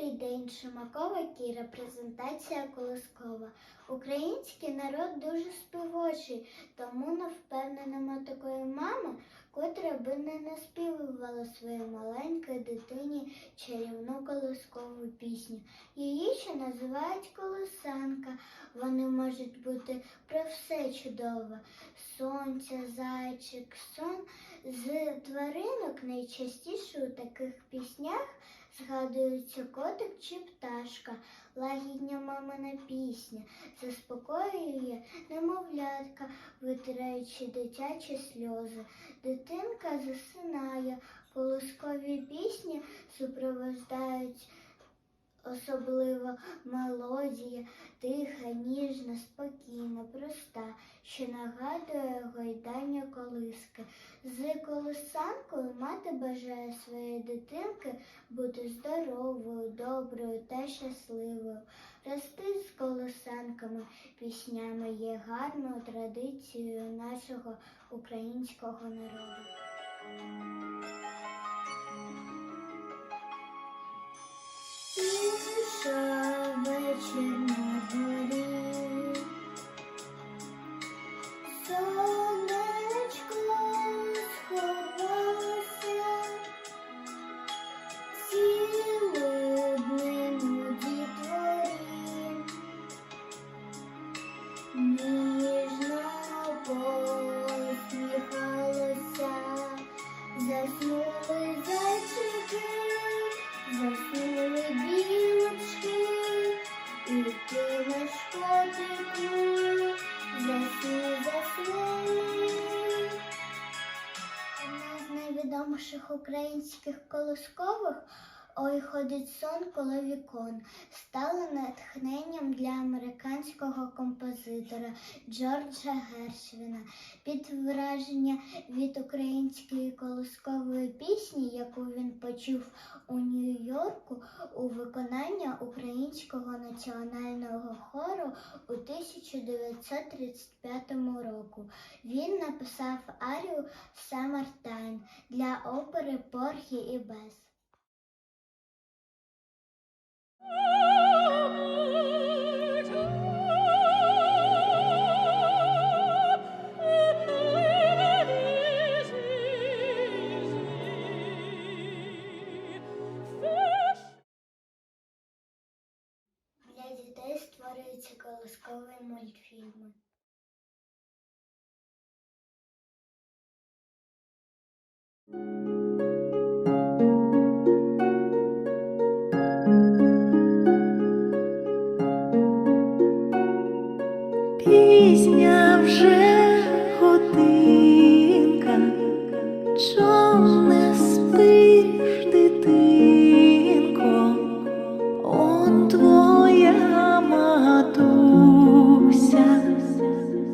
Добрий день, Шимакова Кіра, презентація Колоскова. Український народ дуже співочий, тому не впевненому такої мами, котра би не наспівувала своїй маленькій дитині чарівну колоскову пісню. Її ще називають колосанка. Вони можуть бути про все чудове. Сонце, зайчик, сон. З тваринок найчастіше у таких піснях згадується котик чи пташка, лагідня мамина пісня, заспокоює немовлятка, витираючи дитячі сльози. Дитинка засинає, колоскові пісні супроводжають особливо мелодія, тиха, ніжна, спокійна, проста, що нагадує гойдання колиски. З колосанкою мати бажає своєї дитинки бути здоровою, доброю та щасливою. Рости з колосанками піснями є гарною традицією нашого українського народу. Тиша вечір на дворі, сонечко сховалося, сіли днину дітворі, найвідоміших українських колоскових Ой ходить сон коло вікон стало натхненням для американського композитора Джорджа Гершвіна. Під враження від української колоскової пісні, яку він почув у Нью-Йорку у виконання українського національного хору у 1935 року. Він написав арію Самартайн для опери Порхі і Бес. Створюються колоскові мультфільми. Пісня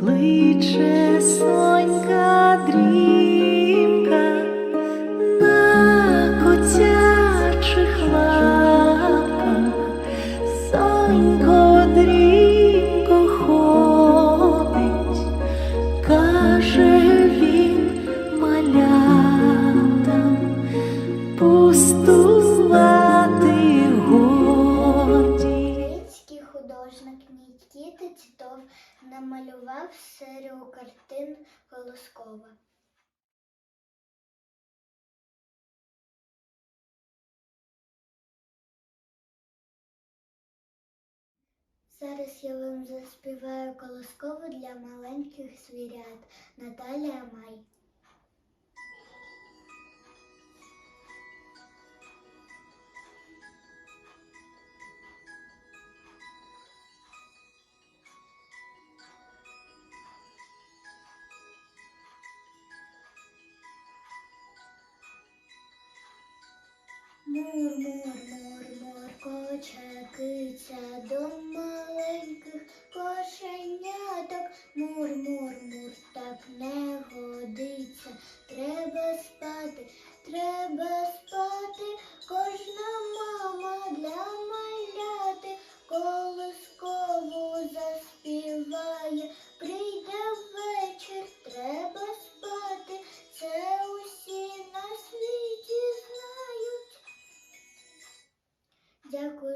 кличе Тітов намалював серію картин Колоскова. Зараз я вам заспіваю колоскову для маленьких звірят Наталія Май. Мур, мур, мур, мур, киця до маленьких кошеняток. Мур, мур, мур, так не годиться. Треба спати, треба спати. Кожна мама для маляти колискову